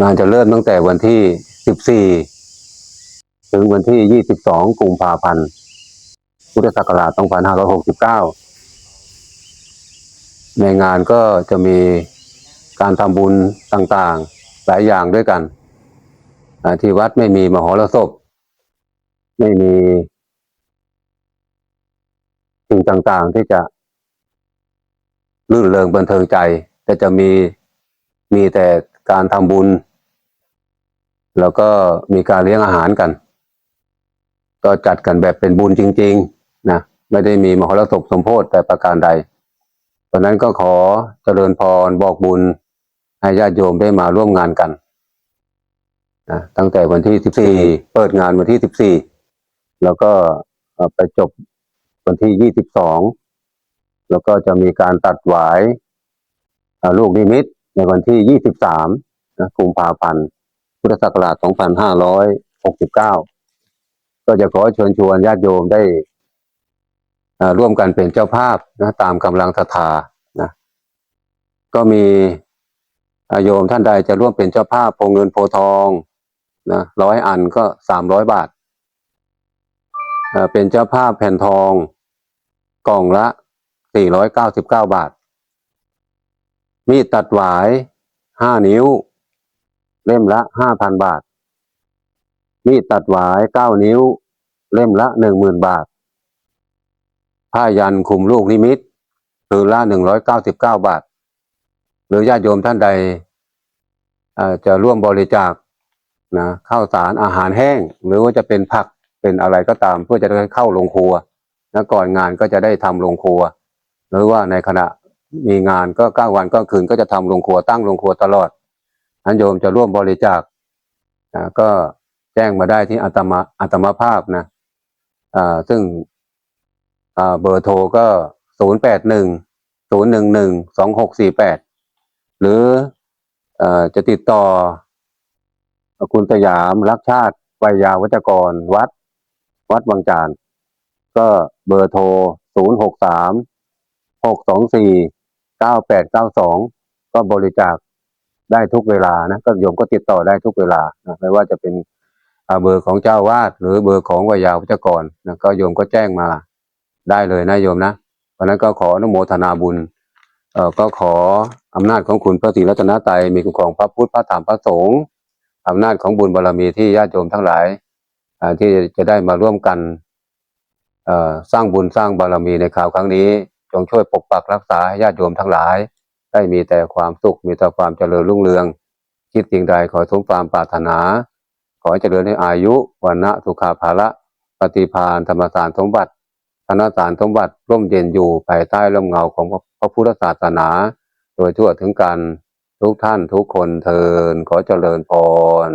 งานจะเริ่มตั้งแต่วันที่ 14 ถึงวันที่ 22 กุมภาพันธ์พุทธศักราช 2569 ในงานก็จะมีการทำบุญต่างๆ หลายอย่างด้วยกัน ที่วัดไม่มีมหรสพ ไม่มีสิ่งต่างๆที่จะลื่นเริงบันเทิงใจ แต่จะมีมีแต่การทำบุญ แล้วก็มีการเลี้ยงอาหารกัน ก็จัดกันแบบเป็นบุญจริง ๆ นะ ไม่ได้มีมหรสพสมโพธิแต่ประการใดตอนนั้นก็ขอเจริญพรบอกบุญ ให้ญาติโยมได้มาร่วมงานกันนะตั้งแต่วันที่ 14 เปิดงานวันที่ 14 แล้วก็ไปจบวันที่ 22 แล้วก็จะมีการตัดหวายลูกนิมิตในวันที่ 23นะกุมภาพันธ์ พุทธศักราช 2569 ก็จะขอเชิญชวนญาติโยมได้ร่วมกันเป็นเจ้าภาพนะตามกำลังศรัทธานะก็มีโยมท่านใดจะร่วมเป็นเจ้าภาพโพเงินโพทองนะร้อยอันก็สามร้อยบาทเอ่อเป็นเจ้าภาพแผ่นทองกล่องละสี่ร้อยเก้าสิบเก้าบาท มีดตัดหวายห้านิ้ว เล่มละห้าพันบาท มีดตัดหวายเก้านิ้ว เล่มละหนึ่งหมื่นบาท ผ้ายันคุมลูกนิมิตคืนละหนึ่งร้อยเก้าสิบเก้าบาท หรือญาติโยมท่านใดจะร่วมบริจาคนะข้าวสารอาหารแห้ง หรือว่าจะเป็นผักเป็นอะไรก็ตาม เพื่อจะได้เข้าโรงครัวนะก่อนงานก็จะได้ทำโรงครัว หรือว่าในขณะมีงานก็เก้าวันก็คืนก็จะทำโรงครัวตั้งโรงครัวตลอด อันโยมจะร่วมบริจาคนะก็แจ้งมาได้ที่อาตมาอาตมาภาพนะอ่าซึ่งอ่าเบอร์โทรก็ศูนย์แปดหนึ่งศูนย์หนึ่งหนึ่งสองหกสี่แปดหรืออ่อจะติดต่อ คุณสยามรักชาติวัยยาวัจกรวัด วัดวังจานก็เบอร์โทรศูนย์หกสามหกสองสี่เก้าแปดเก้าสองก็บริจาค ได้ทุกเวลานะก็โยมก็ติดต่อได้ทุกเวลานะไม่ว่าจะเป็นเบอร์ของเจ้าวาดหรือเบอร์ของวัยยาวัจกรนะก็โยมก็แจ้งมาได้เลยนะโยมนะเพราะนั้นก็ขออนุโมทนาบุญเอ่อก็ขออำนาจของคุณพระศรีรัตนตรัยมีคุ้มครองพระพุทธพระธรรมพระสงฆ์อำนาจของบุญบารมีที่ญาติโยมทั้งหลายที่จะได้มาร่วมกันสร้างบุญสร้างบารมีในคราวครั้งนี้ จงช่วยปกปักรักษาให้ญาติโยมทั้งหลาย ได้มีแต่ความสุขมีแต่ความเจริญรุ่งเรือง คิดสิ่งใดขอสมความปรารถนา ขอเจริญในอายุวันณะสุขาภาระปฏิพานธรรมสารสมบัติธนสารสมบัติร่มเย็นอยู่ภายใต้ร่มเงาของพระพุทธศาสนา โดยทั่วถึงกันทุกท่านทุกคนเทินขอเจริญพร